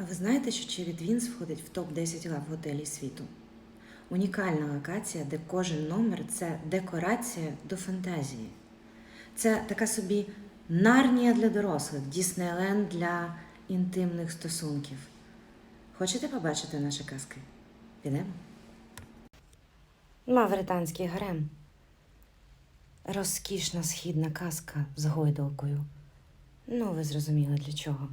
А ви знаєте, що Cherry Twins входить в топ-10 лав готелів світу? Унікальна локація, де кожен номер це декорація до фантазії. Це така собі нарнія для дорослих, Діснейленд для інтимних стосунків. Хочете побачити наші казки? Підемо? Мавританський гарем. Розкішна східна казка з гойдалкою. Ну, ви зрозуміли для чого.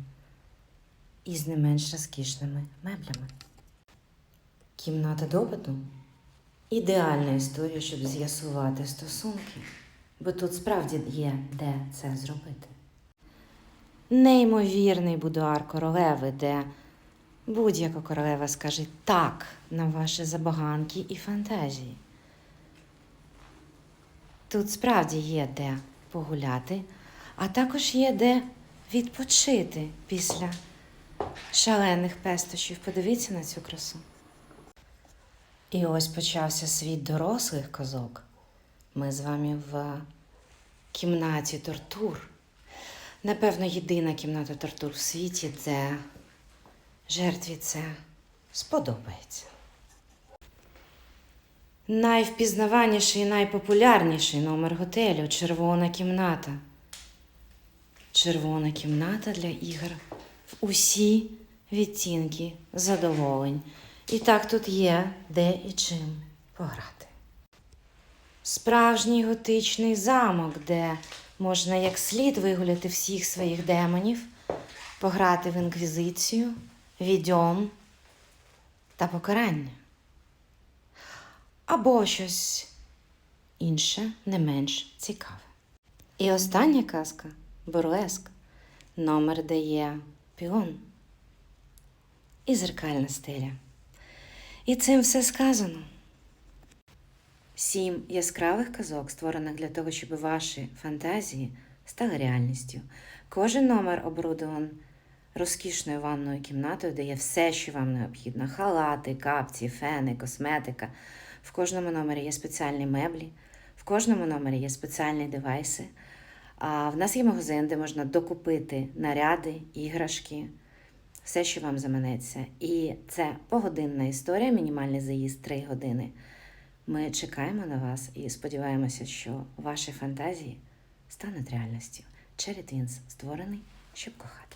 І з не менш розкішними меблями. Кімната допиту ідеальна історія, щоб з'ясувати стосунки, бо тут справді є де це зробити. Неймовірний будуар королеви, де будь-яка королева скаже так на ваші забаганки і фантазії. Тут справді є де погуляти, а також є де відпочити після шалених пестощів. Подивіться на цю красу. І ось почався світ дорослих козок. Ми з вами в кімнаті тортур. Напевно, єдина кімната тортур в світі, де жертві це сподобається. Найвпізнаваніший і найпопулярніший номер готелю червона кімната. Червона кімната для ігор усі відтінки задоволень. І так тут є де і чим пограти. Справжній готичний замок, де можна як слід вигуляти всіх своїх демонів, пограти в інквізицію, відьом та покарання. Або щось інше, не менш цікаве. І остання казка бурлеск, номер де є піон і зеркальна стеля. І цим все сказано. Сім яскравих казок, створених для того, щоб ваші фантазії стали реальністю. Кожен номер оборудован розкішною ванною кімнатою, де є все, що вам необхідно: халати, капці, фени, косметика. В кожному номері є спеціальні меблі, в кожному номері є спеціальні девайси. А в нас є магазин, де можна докупити наряди, іграшки, все, що вам заманеться. І це погодинна історія, мінімальний заїзд 3 години. Ми чекаємо на вас і сподіваємося, що ваші фантазії стануть реальністю. Cherry Twins створений, щоб кохати.